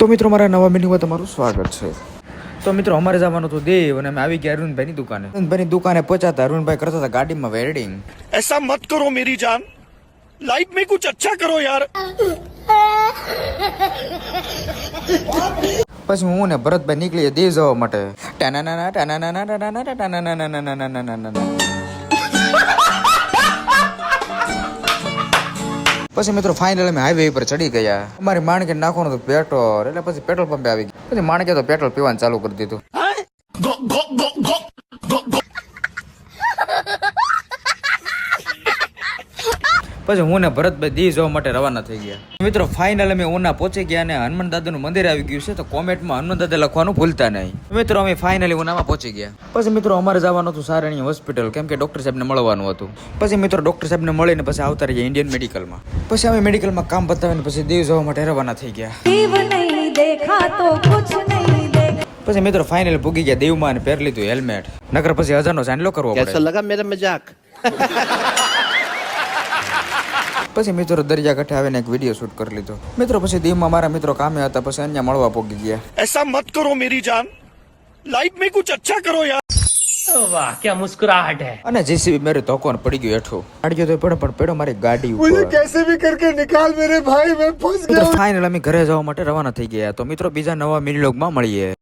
તો મિત્રો મારા નવા મેન્યુમાં તમારું સ્વાગત છે. તો મિત્રો અમારે જવાનું હતું દેવ અને અમે આવી ગયા અરુણભાઈની દુકાને. અરુણભાઈની દુકાને પહોંચાતા અરુણભાઈ કરતા હતા ગાડીમાં વેલ્ડિંગ. એસા મત કરો મેરી જાન લાઈફ મેં કુછ અચ્છા કરો યાર પછી હું ને ભરતભાઈ નીકળીએ દેવ જવા માટે. ટાના ટાના ટાના ના ના ના ના ટાના પછી મિત્રો ફાઇનલ અમે હાઈવે પર ચડી ગયા. અમારી માણકે નાખવાનું હતું પેટ્રોલ એટલે પછી પેટ્રોલ પંપે આવી ગયા. પછી માણકે તો પેટ્રોલ પીવાનું ચાલુ કરી દીધું. પછી હું ને ભરતભાઈ દી જોવા માટે રવાના થઈ ગયા. મિત્રો ફાઇનલ અમે ઉના પહોંચી ગયા અને હનુમાન દાદાનું મંદિર આવી ગયું છે તો કોમેન્ટમાં હનુમાન દાદા લખવાનું ભૂલતા નહીં. મિત્રો અમે ફાઇનલી ઉનામાં પહોંચી ગયા. પછી મિત્રો અમારે જવાનું હતું સારણી હોસ્પિટલ કેમ કે ડોક્ટર સાહેબને મળવાનું હતું. પછી મિત્રો ડોક્ટર સાહેબને મળીને પછી આવતા રહ્યા ઇન્ડિયન મેડિકલમાં પછી અમે મેડિકલમાં કામ બતાવીને પછી દેવ જોવા માટે રવાના થઈ ગયા. પછી મિત્રો ફાઇનલ ભૂગી ગયા દેવમાં અને પહેરી લીધું હેલમેટ નગર પછી હજારનો સાંડલો કરવો કેસો લગા મેરા મજાક. પછી મિત્રો દરિયાકાંઠે આવીને એક વિડીયો શૂટ કરી લીધો મિત્રો પછી દીવમાં મારા મિત્રો કામે હતા પછી અહીંયા મળવા પોગી ગયા એસા મત કરો મેરી જાન લાઈફ મેં કુછ અચ્છા કરો યાર વાહ ક્યાં મુસ્કુરાહટ હે અને જેસીબી મેરે ધોકોન પડી ગયો હેઠો અડ્યો તો પણ પણ પેડો મારી ગાડી ઉપર મુજે કેસે ભી કરકે નિકાલ મેરે ભાઈ મેં ફસ ગયો ફાઇનલ અમે ઘરે જવા માટે રવાના થઈ ગયા તો મિત્રો બીજા નવા મિની લોગમાં મળીએ